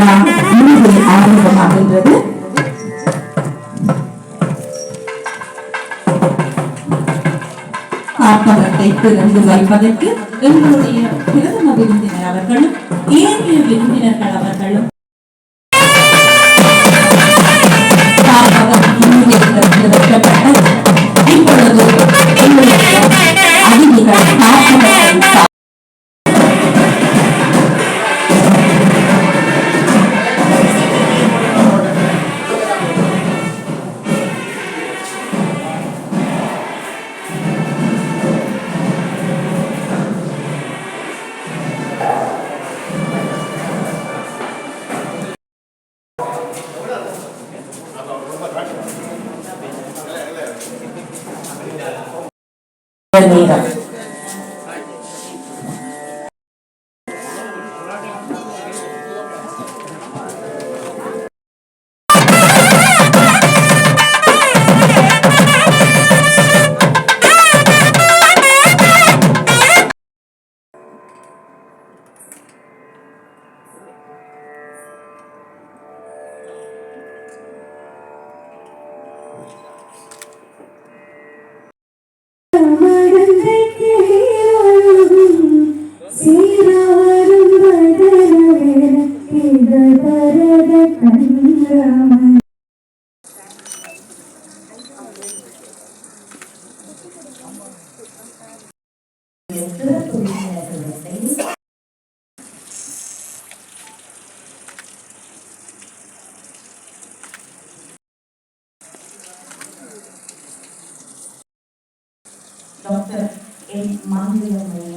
நாம் இறுதியை வைப்பதற்கு எங்களுடைய பிரதம விருந்தினர் அவர்களும் ஏனைய விருந்தினர்கள் அவர்களும் Então, Dr. Emmanuel.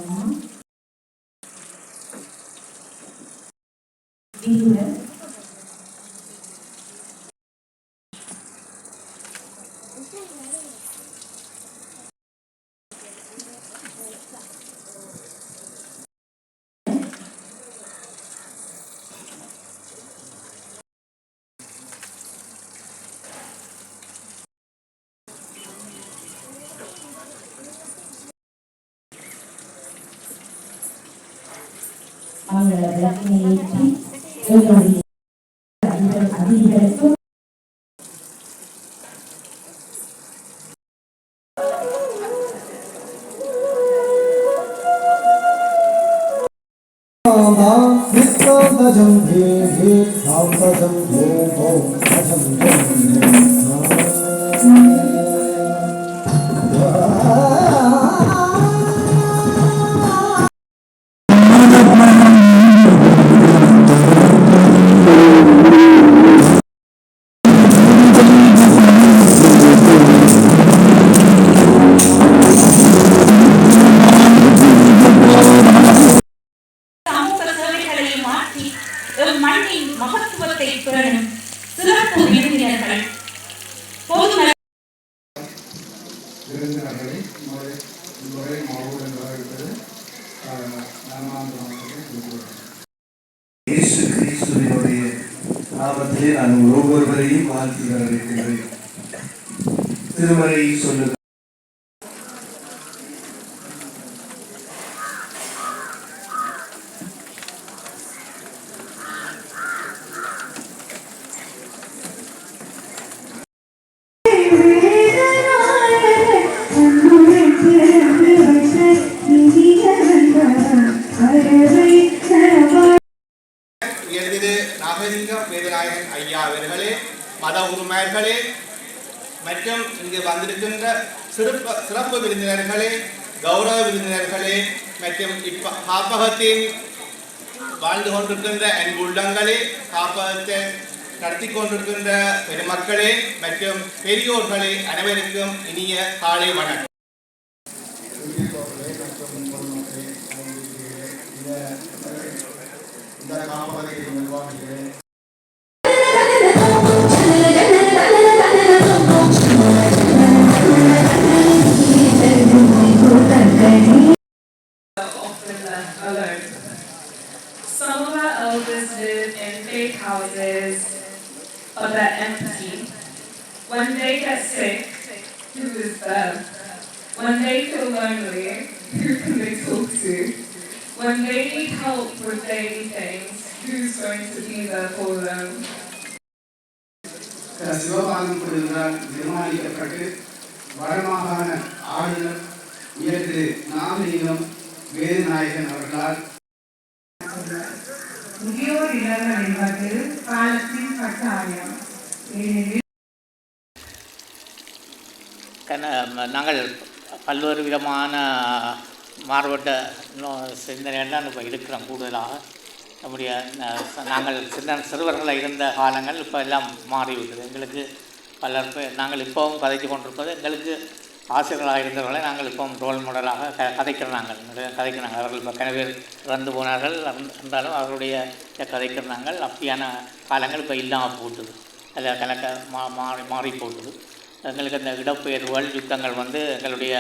de la நான் ஒவ்வொருவரையும் வாழ்த்துகிறேன் திருமறை சொல்லுங்கள் மத உரிமையர்களே மற்றும் இங்கு வந்திருக்கின்ற சிறப்ப சிறப்பு விருந்தினர்களே கௌரவ விருந்தினர்களே மற்றும் இப்ப காப்பகத்தின் வாழ்ந்து கொண்டிருக்கின்ற என் உள்ளங்களே காப்பகத்தை நடத்தி கொண்டிருக்கின்ற பெருமக்களே மற்றும் பெரியோர்களே அனைவருக்கும் இனிய காலை வணக்கம் இந்த காப்பகத்தின் நிர்வாகிகளே முதியோர் இல்லங்கள் என்பது காலத்தின் கட்டாயம். ஏனெனில் நாங்கள் பல்வேறு விதமான மாறுபட்ட நோ- இப்போ இருக்கிறோம் கூடுதலாக. நம்முடைய நாங்கள் சின்ன சிறுவர்களாக இருந்த காலங்கள் இப்போ எல்லாம் மாறிவிட்டது. எங்களுக்கு பலர் நாங்கள் இப்போவும் கதைத்து கொண்டிருப்பது எங்களுக்கு ஆசிரியர்களாக இருந்தவர்களை நாங்கள் இப்போ ரோல் மாடலாக க கதைக்கிறாங்க கதைக்கிறாங்க அவர்கள் இப்போ கன பேர் இறந்து போனார்கள். இருந்தாலும் அவர்களுடைய கதைக்கிறாங்க அப்படியான காலங்கள் இப்போ இல்லாமல் போட்டுது. அதில் கணக்க மா மாறி மாறி போட்டுது. எங்களுக்கு அந்த இடப்பெயர்வுகள் யுத்தங்கள் வந்து எங்களுடைய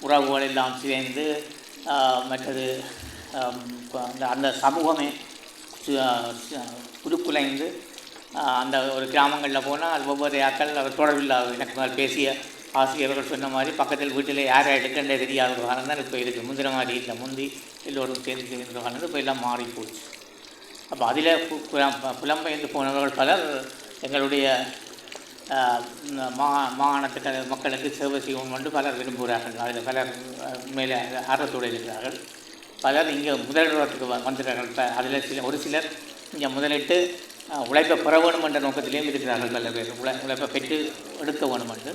உறவுகள் எல்லாம் சேர்ந்து மற்றது அந்த அந்த சமூகமே சு- அந்த ஒரு கிராமங்களில் போனால் அது ஒவ்வொரு ஆக்கள் அவர் தொடர்பில்லாத எனக்கு மேல் பேசிய ஆசிரியர்கள் சொன்ன மாதிரி பக்கத்தில் வீட்டில் யார் எடுக்கண்டே தெரியாத ஒரு காலம் தான் இப்போ இருக்குது முந்திர மாதிரி இல்லை. முந்தி எல்லோரும் தெரிஞ்சு இருந்த காலம் இப்போ எல்லாம் மாறி போச்சு. அப்போ அதில் புலம்பெயர்ந்து போனவர்கள் பலர் எங்களுடைய மா மாகாணத்துக்கு மக்களுக்கு சேவை செய்வோம் என்று பலர் விரும்புகிறார்கள். அதில் பலர் மேலே ஆர்வத்தோடு இருக்கிறார்கள். பலர் இங்கே முதலிடத்துக்கு வ- இப்போ அதில் சில ஒரு சிலர் இங்கே முதலிட்டு உழைப்பை பெற வேணும் என்ற நோக்கத்திலேயும் இருக்கிறார்கள் பல பேர். உழை உழைப்பை பெற்று எடுக்க வேணும் என்று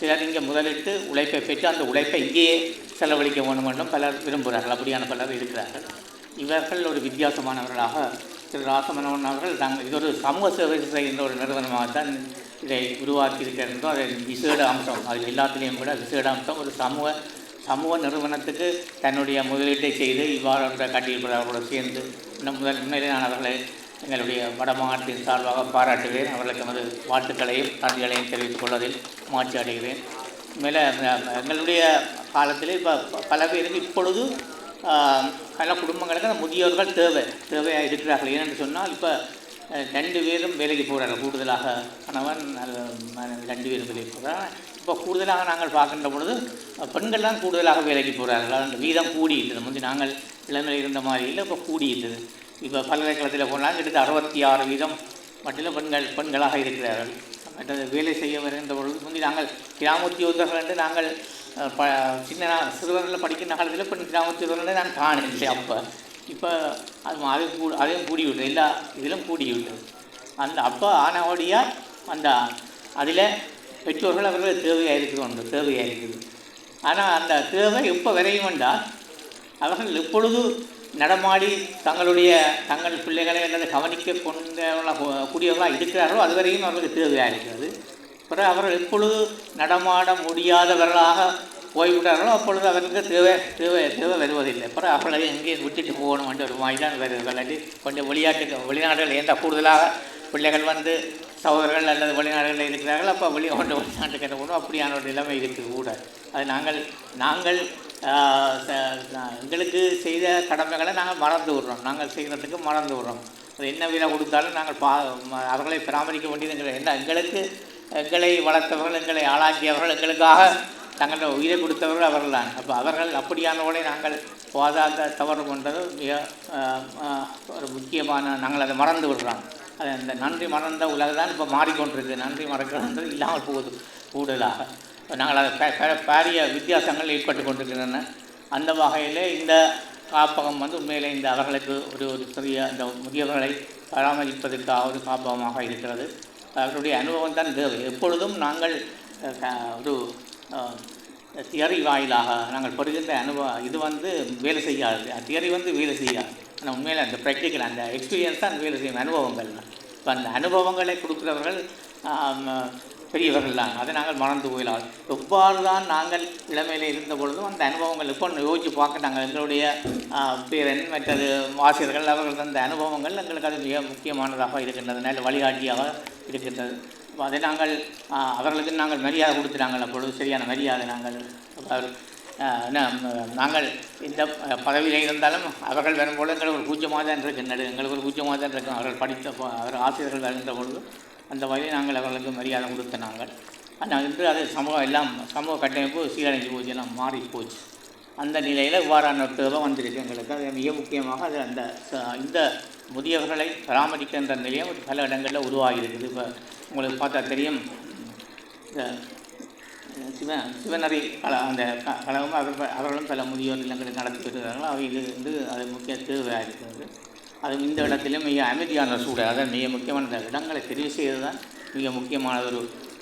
சிலர் இங்கே முதலிட்டு உழைப்பை பெற்று அந்த உழைப்பை இங்கேயே செலவழிக்க வேணும் என்றும் பலர் விரும்புகிறார்கள். அப்படியான பலர் இருக்கிறார்கள். இவர்கள் ஒரு வித்தியாசமானவர்களாக திரு ராசமனவன் அவர்கள் தாங்கள் இது ஒரு சமூக சேவை செய்கின்ற ஒரு நிறுவனமாகத்தான் இதை உருவாக்கி இருக்கின்றோம் அதை விசேட அம்சம். அது எல்லாத்துலேயும் கூட விசேட அம்சம். ஒரு சமூக சமூக நிறுவனத்துக்கு தன்னுடைய முதலீட்டை செய்து இவ்வாறு ஒன்றை கட்டியிருப்பவர்களோடு சேர்ந்து இன்னும் முதல் முன்னிலையானவர்களை எங்களுடைய வடமாகாணத்தின் சார்பாக பாராட்டுகிறேன். அவர்களுக்கு நமது வாழ்த்துக்களையும் நன்றிகளையும் தெரிவித்துக் கொள்வதில் மாற்றி அடைகிறேன். மேலே எங்களுடைய காலத்தில் இப்போ பல பேருக்கு இப்பொழுது பல குடும்பங்களுக்கு அந்த முதியோர்கள் தேவை தேவையாக இருக்கிறார்கள். ஏனென்று சொன்னால் இப்போ ரெண்டு பேரும் வேலைக்கு போகிறார்கள் கூடுதலாக கணவன் ரெண்டு பேரும் வேலைக்கு போகிறாங்க இப்போ கூடுதலாக நாங்கள் பார்க்கின்ற பொழுது பெண்கள் தான் கூடுதலாக வேலைக்கு போகிறார்கள் அந்த வீதம் கூடியிருந்தது முந்தி நாங்கள் இளமையில் இருந்த மாதிரி இல்லை இப்போ கூடியிருந்தது இப்போ பல்கலைக்கழகத்தில் போனால் கிட்டத்தட்ட அறுபத்தி ஆறு வீதம் மட்டும் பெண்கள் பெண்களாக இருக்கிறார்கள். மற்றது வேலை செய்ய வருகின்ற பொழுது முந்தி நாங்கள் கிராமோத்தியோகர்கள் என்று நாங்கள் ப சின்ன சிறுவர்களில் படிக்கின்ற காலத்தில் பெண் கிராமோத்தியோகர்கள் நான் காணவில்லை அப்போ. இப்போ அது அது கூ அதையும் கூடிவிட்டது. எல்லா இதிலும் கூடிவிட்டது. அந்த அப்போ ஆனவடியாக அந்த அதில் பெற்றோர்கள் அவர்கள் தேவையாக இருக்குது ஒன்று தேவையாக இருக்குது ஆனால் அந்த தேவை எப்போ விரையும் என்றால் அவர்கள் எப்பொழுது நடமாடி தங்களுடைய தங்கள் பிள்ளைகளை அல்லது கவனிக்க கொண்டவர்களாக கூடியவர்களாக இருக்கிறார்களோ அதுவரையும் அவர்களுக்கு தேவையாக இருக்கிறது. பிறகு அவர்கள் எப்பொழுது நடமாட முடியாதவர்களாக போய்விட்டார்களோ அப்பொழுது அவர்களுக்கு தேவை தேவை தேவை வருவதில்லை. பிறகு அவர்களை எங்கேயும் விட்டுட்டு போகணும் என்ற ஒரு மாதிரி தான் வருது இல்லாட்டி கொஞ்சம் வெளிநாட்டுக்கு வெளிநாடுகள் ஏந்த கூடுதலாக பிள்ளைகள் வந்து சகோதரர்கள் அல்லது வெளிநாடுகளில் இருக்கிறார்கள் அப்போ வெளி கொண்டு வெளிநாட்டுக்கு என்ன பண்ணுவோம்? அப்படியான ஒரு நிலைமை இருக்குது கூட. அது நாங்கள் நாங்கள் எங்களுக்கு செய்த கடமைகளை நாங்கள் மறந்து விடுறோம். நாங்கள் செய்கிறதுக்கு மறந்து விடுறோம். அது என்ன விலை கொடுத்தாலும் நாங்கள் பா அவர்களை பராமரிக்க வேண்டியது எங்களை என்ன எங்களுக்கு எங்களை வளர்த்தவர்கள் எங்களை ஆளாக்கியவர்கள் எங்களுக்காக தங்களுடைய உயிரை கொடுத்தவர்கள் அவர்கள் தான். அப்போ அவர்கள் அப்படியானவர்களை நாங்கள் போதாத தவறு கொண்டது மிக ஒரு முக்கியமான நாங்கள் அதை மறந்து விடுறோம். அது அந்த நன்றி மறந்த உலகம் தான் இப்போ மாறிக்கொண்டிருக்கு. நன்றி மறக்கிறது இல்லாமல் போகுது கூடுதலாக. நாங்கள் அதை பாரிய வித்தியாசங்கள் ஏற்பட்டு கொண்டிருக்கின்றன. அந்த வகையில் இந்த காப்பகம் வந்து உண்மையிலே இந்த அவர்களுக்கு ஒரு ஒரு சிறிய இந்த முதியவர்களை பராமரிப்பதற்காக ஒரு காப்பகமாக இருக்கிறது. அவர்களுடைய அனுபவம் தான் தேவை எப்பொழுதும் நாங்கள் ஒரு தியரி வாயிலாக நாங்கள் பெறுகின்ற அனுபவம் இது வந்து வேலை செய்யாது. தியரி வந்து வேலை செய்யாது. ஆனால் உண்மையில் அந்த ப்ராக்டிக்கல் அந்த எக்ஸ்பீரியன்ஸ் தான் வேலை செய்யும் அனுபவங்கள். இப்போ அந்த அனுபவங்களை கொடுக்குறவர்கள் பெரியவர்கள்லாம் பெரியவர்கள் தான் அதை நாங்கள் மறந்து போயிடலாம் எவ்வாறு தான் நாங்கள் இளமையில் இருந்த பொழுதும் அந்த அனுபவங்கள் இப்போ யோசித்து பார்க்க நாங்கள் எங்களுடைய பேரன் மற்றது ஆசிரியர்கள் அவர்கள் தந்த அனுபவங்கள் எங்களுக்கு அது மிக முக்கியமானதாக இருக்கின்றது. நல்ல வழிகாட்டியாக இருக்கின்றது. அதை நாங்கள் அவர்களுக்கு நாங்கள் மரியாதை கொடுத்து நாங்கள் அப்பொழுது சரியான மரியாதை நாங்கள் அவர் என்ன, நாங்கள் இந்த பதவியில் இருந்தாலும் அவர்கள் வரும்போது எங்களுக்கு ஒரு பூஜ்யமாக தான் இருக்கின்றது. எங்களுக்கு ஒரு பூஜ்யமாக தான் இருக்கும். அவர்கள் படித்த அவர் ஆசிரியர்கள் வருகின்ற பொழுது அந்த வகையில் நாங்கள் அவர்களுக்கு மரியாதை கொடுத்த நாங்கள். ஆனால் இன்று அது சமூகம் எல்லாம் சமூக கட்டமைப்பு சீரழிஞ்சு போச்சு எல்லாம் மாறி போச்சு. அந்த நிலையில் இவ்வாறான தேவை வந்திருக்கு எங்களுக்கு. அது மிக முக்கியமாக அது அந்த இந்த முதியவர்களை பராமரிக்கின்ற நிலையம் பல இடங்களில் உருவாகி இருக்குது. இப்போ உங்களுக்கு பார்த்தா தெரியும் இந்த சிவ சிவநறி கல அந்த க கழகம் அவர்கள் அவர்களும் பல முதியோர் இல்லங்களை நடத்தி வருகிறார்கள் அவை இது வந்து அது முக்கிய தேவையாக இருக்கிறது. அது இந்த இடத்திலும் மிக அமைதியான சூழல். அதான் மிக முக்கியமான இடங்களை தெரிவு செய்வது தான் மிக முக்கியமான ஒரு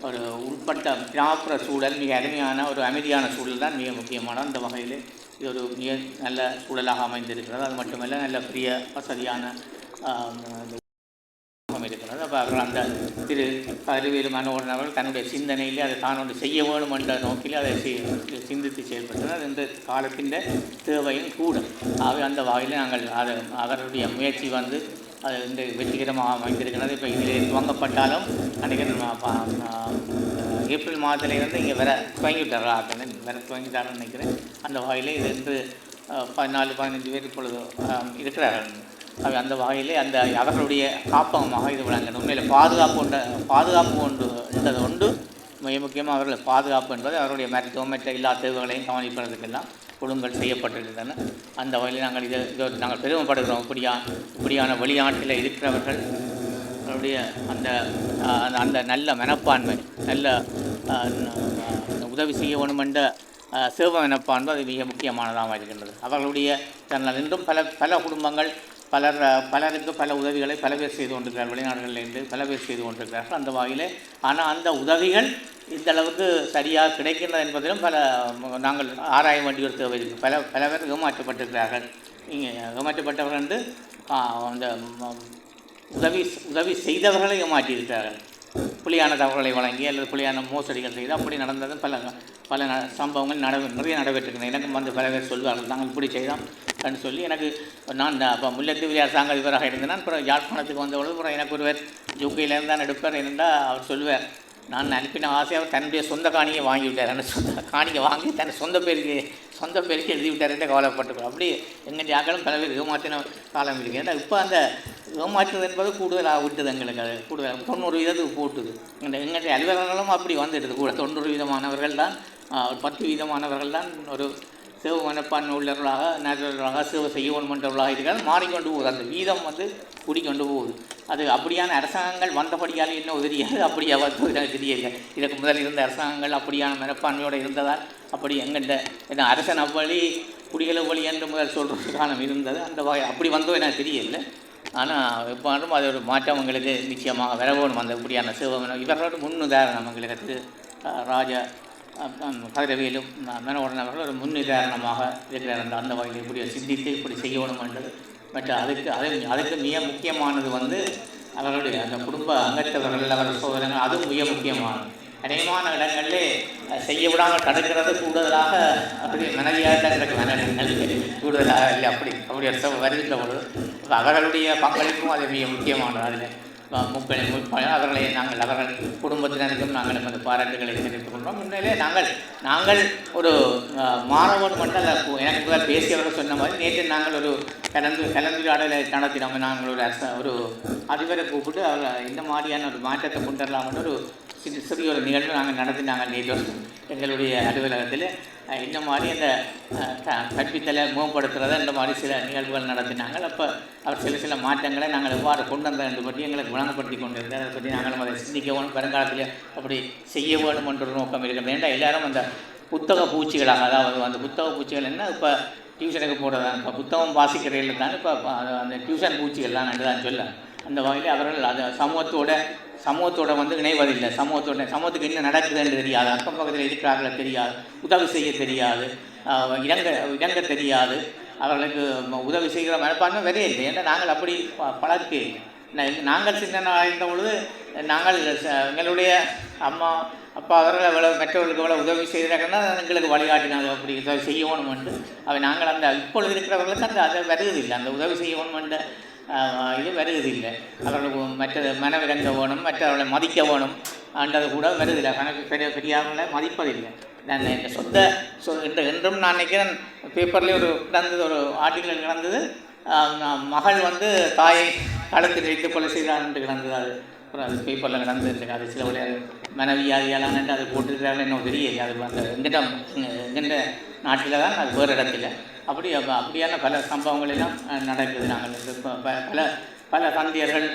ஒரு உட்பட்ட கிராமப்புற சூழல் மிக அருமையான ஒரு அமைதியான சூழல் தான் மிக முக்கியமான அந்த வகையில் இது ஒரு மிக நல்ல சூழலாக அமைந்திருக்கிறது. அது மட்டுமல்ல நல்ல பிரிய வசதியான இருக்கிறது அப்போ அவர்கள் அந்த திரு அறிவியல் மனோகரன் அவர்கள் தன்னுடைய சிந்தனையிலே அதை தான் ஒன்று செய்ய வேணும் என்ற நோக்கில் அதை சிந்தித்து செயல்பட்டது அது இந்த காலத்தின் தேவையும் கூட. ஆகவே அந்த வகையில் நாங்கள் அதை அவருடைய முயற்சி வந்து அது வந்து வெற்றிகரமாக அமைந்திருக்கிறது. இப்போ இதில் துவங்கப்பட்டாலும் நினைக்கிறேன் ஏப்ரல் ப- வந்து ஏப்ரல் மாதத்திலிருந்து இங்கே வர துவங்கிவிட்டாரா வர துவங்கிட்டாரன்னு நினைக்கிறேன். அந்த வகையில் இது வந்து பதினாலு பதினஞ்சு பேர் இப்பொழுது இருக்கிறார்கள். அவை அந்த வகையிலே அந்த அவர்களுடைய காப்பகமாக இது விளங்கணும் உண்மையில் பாதுகாப்பு உண்ட பாதுகாப்பு ஒன்று என்றது உண்டு. மிக முக்கியமாக அவர்கள் பாதுகாப்பு என்பது அவருடைய மருத்துவம் மற்ற எல்லா தேவைகளையும் கவனிப்பதற்கெல்லாம் ஒழுங்கல் செய்யப்பட்டிருக்கின்றன. அந்த வகையில் நாங்கள் இதை இதை நாங்கள் பெருமைப்படுகிறோம். இப்படியா இப்படியான வெளிநாட்டில் இருக்கிறவர்கள் அவருடைய அந்த அந்த- அந்த நல்ல மனப்பான்மை நல்ல உதவி செய்ய வேணும் என்ற ஆஹ், மனப்பான்மை அது மிக முக்கியமானதாக இருக்கின்றது. அவர்களுடைய தன்னால் இன்றும் பல பல குடும்பங்கள் பலர் பலருக்கு பல உதவிகளை பல பேர் செய்து கொண்டிருக்கிறார் வெளிநாடுகளிலிருந்து பல பேர் செய்து கொண்டிருக்கிறார்கள். அந்த வகையில் ஆனால் அந்த உதவிகள் இந்த அளவுக்கு சரியாக கிடைக்கின்றது என்பதிலும் பல நாங்கள் ஆராய வேண்டிய ஒரு தேவை இருக்குது பல பல பேர் ஏமாற்றப்பட்டிருக்கிறார்கள். இங்கே ஏமாற்றப்பட்டவர்கள் வந்து அந்த உதவி உதவி செய்தவர்களை ஏமாற்றியிருக்கிறார்கள். புலியான தகவல்களை வழங்கி அல்லது புலியான மோசடிகள் செய்து அப்படி நடந்தது பல பல ந- சம்பவங்கள் நட நிறைய நடைபெற்றிருக்கின்றன. எனக்கும் வந்து பல பேர் சொல்வார்கள் நாங்கள் இப்படி செய்தோம் அப்படின்னு சொல்லி எனக்கு நான் இந்த அப்போ முல்லைத்தீவு அரசாங்க அதிபராக இருந்தேன். அப்புறம் யாழ்ப்பாணத்துக்கு வந்தபொழுது அப்புறம் எனக்கு ஒருவர் ஜூக்கையிலேருந்து தான் எடுப்பார் இருந்தால் அவர் சொல்வார் நான் அனுப்பின ஆசையாக தன்னுடைய சொந்த காணியை வாங்கி விட்டார் அந்த சொந்த காணியை வாங்கி தன் சொந்த பேருக்கு சொந்த பேருக்கு எழுதி விட்டாருன்னு கவலைப்பட்டுக்கிறோம் அப்படி எங்கள் ஜாக்களும் பல பேர் ஏமாற்றின காலம் இருக்குது ஏன்னா இப்போ அந்த ஏமாற்றுவது என்பது கூடுதலாக விட்டுது எங்களுக்கு அது. கூடுதல் தொண்ணூறு வீதத்துக்கு போட்டுது. எங்கள் எங்களுடைய அலுவலர்களும் அப்படி வந்துடுது. கூட தொண்ணூறு வீதமானவர்கள் தான் ஒரு பத்து வீதமானவர்கள் தான் ஒரு சிவ மனப்பான்மை உள்ளவர்களாக நேரர்களாக சேவை செய்ய வேண்டுமென்றவர்களாக இருக்கிறார் மாறிக்கொண்டு போகுது. அந்த வீதம் வந்து கூடிக்கொண்டு போகுது. அது அப்படியான அரசாங்கங்கள் வந்தபடியால் என்ன உதவியாது அப்படியே வந்து எனக்கு தெரியல இதற்கு முதல் இருந்த அரசாங்கங்கள் அப்படியான மனப்பான்மையோடு இருந்ததால் அப்படி எங்கள்கிட்ட என்ன அரசன் அவ்வழி குடிகள வழி என்று முதல் சொல்கிறதுக்கான இருந்தது. அந்த வகை அப்படி வந்தோ எனக்கு தெரியல ஆனால் எப்பாண்டும் அது ஒரு மாற்றம் எங்களுக்கு நிச்சயமாக வர அந்த இப்படியான சிவமனம் இவர்களோட முன் உதாரணம் எங்களுக்கு ராஜா கதிரவியலும் மனோகரன் அவர்கள் ஒரு முன்னுதாரணமாக இருக்கிறார் அந்த அந்த வகையில் இப்படி சிந்தித்து இப்படி செய்யணும் என்றது மற்ற அதுக்கு அது அதுக்கு மிக முக்கியமானது வந்து அவர்களுடைய அந்த குடும்ப அங்கத்தவர்கள் அவர் சோதனைகள் அதுவும் மிக முக்கியமானது. அநேகமான இடங்களிலே செய்ய விடாமல் தடுக்கிறது கூடுதலாக அப்படி மனைவியாக தான் கிடக்கு கூடுதலாக இல்லை அப்படி. அப்படி ஒரு வருகின்ற பொழுது அவர்களுடைய பங்களிப்பும் அது மிக முக்கியமானது. அதில் முப்பது முப்பது அவர்களை நாங்கள் அவர்கள் குடும்பத்தினருக்கும் நாங்கள் எமது பாராட்டுகளை தெரிவித்துக் கொள்கிறோம். உண்மையிலே நாங்கள் நாங்கள் ஒரு மாணவர் மட்டும் எனக்கு பேசியவர்கள் சொன்ன மாதிரி நேற்று நாங்கள் ஒரு கலந்து கலந்துரையாடலை நடத்தினோம். நாங்கள் ஒரு அரச ஒரு அதிபரை கூப்பிட்டு அவர் இந்த மாதிரியான ஒரு மாற்றத்தை கொண்டு வரலாம்னு ஒரு சிறு சிறிய ஒரு நிகழ்வு நாங்கள் நடத்தினாங்க நேற்று. எங்களுடைய அலுவலகத்தில். இந்த மாதிரி அந்த க- கற்பித்தலை மேம்படுத்துகிறத இந்த மாதிரி சில நிகழ்வுகள் நடத்தினாங்க. அப்போ அவர் சில சில மாற்றங்களை நாங்கள் எவ்வாறு கொண்டு வந்தோம் என்று பற்றி எங்களுக்கு கொண்டு கொண்டிருந்தார். அதை பற்றி நாங்களும் அதை சிந்திக்கவும் வருங்காலத்தில் அப்படி செய்ய வேண்டும் என்ற ஒரு நோக்கம் இருக்கிறது. ஏன்னா எல்லாரும் அந்த புத்தக பூச்சிகளாக அதாவது அந்த புத்தக பூச்சிகள் என்ன இப்போ டியூஷனுக்கு போடுறதா இப்போ புத்தகம் வாசிக்கிறதில் தான் இப்போ அந்த டியூஷன் பூச்சிகள்லாம் என்று தான் சொல்ல அந்த வகையில் அவர்கள் அது சமூகத்தோட சமூகத்தோட வந்து இணைவதில்லை. சமூகத்தோட சமூகத்துக்கு என்ன நடக்குதுன்னு தெரியாது. அக்கம் பக்கத்தில் இருக்கிறார்கள தெரியாது. உதவி செய்ய தெரியாது. ஆஹ் இணங்க இணங்க தெரியாது. அவர்களுக்கு உதவி செய்கிற மனப்பான்மை வரே இல்லை. ஏன்னா நாங்கள் அப்படி ப- பழக்கே நாங்கள் சின்ன இருந்த பொழுது நாங்கள் எங்களுடைய அம்மா அப்பா அவர்கள் எவ்வளோ மற்றவர்களுக்கு எவ்வளோ உதவி செய்கிறாங்கன்னா எங்களுக்கு வழிகாட்டினாங்க அப்படி உதவி செய்யணுமென்று அவை நாங்கள் அந்த இப்பொழுது இருக்கிறவர்களுக்கு அந்த அதை வருவதில்லை. அந்த உதவி செய்யணுமென்ற ஆஹ், இது வருவதில்லை அவர்களுக்கு மற்றது மனவிறங்க வேணும் மற்றவர்களை மதிக்க வேணும். அன்றது கூட வருதில்லை கணக்கு பெரிய பெரியார்களை மதிப்பதில்லை. நான் எங்கள் சொந்த சொ இன்று என்றும் நான் நினைக்கிறேன். பேப்பர்லேயே ஒரு நடந்தது ஒரு ஆர்டிக்கல் நடந்தது. மகள் வந்து தாயை களத்தில் வைத்து கொலை செய்கிறான் என்று கிடந்தது அது அப்புறம் அது பேப்பரில் நடந்துருக்கு அது சில விளையாடு மனவியாதியாலான அது போட்டிருக்கிறார்கள் இன்னும் தெரியல அது அந்த எங்கிட்ட எங்கிட்ட நாட்டில் தான் அது வேறு இடத்துல. அப்படி அப்படியான பல சம்பவங்கள் எல்லாம் நடக்குது நாங்கள் இந்த ப- பல பல தந்தையர்கள்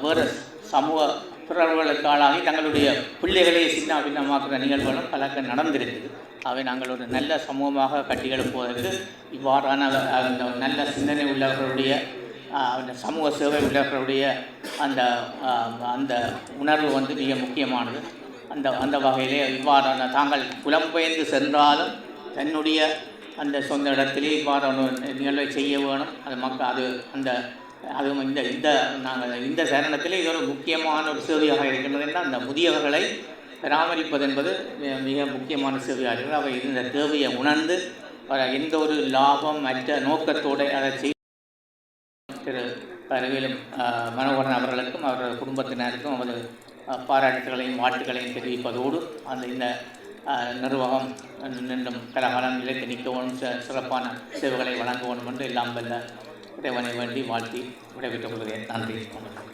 வேறு சமூக பிறர்களுக்கு ஆளாகி தங்களுடைய பிள்ளைகளை சின்ன பின்னமாக்குற நிகழ்வுகளும் பலக்க நடந்திருக்குது. அவை நாங்கள் ஒரு நல்ல சமூகமாக கட்டியெழுப்புவதற்கு இவ்வாறான அந்த நல்ல சிந்தனை உள்ளவர்களுடைய அந்த சமூக சேவை உள்ளவர்களுடைய அந்த அந்த உணர்வு வந்து மிக முக்கியமானது. அந்த அந்த வகையிலே இவ்வாறான தாங்கள் புலம்பெயர்ந்து சென்றாலும் தன்னுடைய அந்த சொந்த இடத்திலே இவ்வாறான நிகழ்வை செய்ய வேணும். அது மக்கள் அது அந்த அதுவும் இந்த இந்த நாங்கள் இந்த சரணத்திலே இது ஒரு முக்கியமான ஒரு சேவையாக இருக்கின்றது என்றால் அந்த முதியவர்களை பராமரிப்பது என்பது மிக- மிக முக்கியமான சேவையாக இருக்கிறது. அவை இந்த தேவையை உணர்ந்து எந்த ஒரு லாபம் மற்ற நோக்கத்தோடு அதை செய் திரு பரவிலும் மனோகரன் அவர்களுக்கும் அவரது குடும்பத்தினருக்கும் அவரது பாராட்டுகளையும் வாழ்த்துக்களையும் தெரிவிப்பதோடு அந்த இந்த நிர்வாகம் நின்றும் கலகாலம் நிலைத்து நிற்கவும் சிறப்பான சேவைகளை வழங்க என்று எல்லாம் வல்ல இறைவனை வேண்டி வாழ்த்தி விடைபெற்றுக் கொள்கிறேன். நன்றி. வணக்கம்.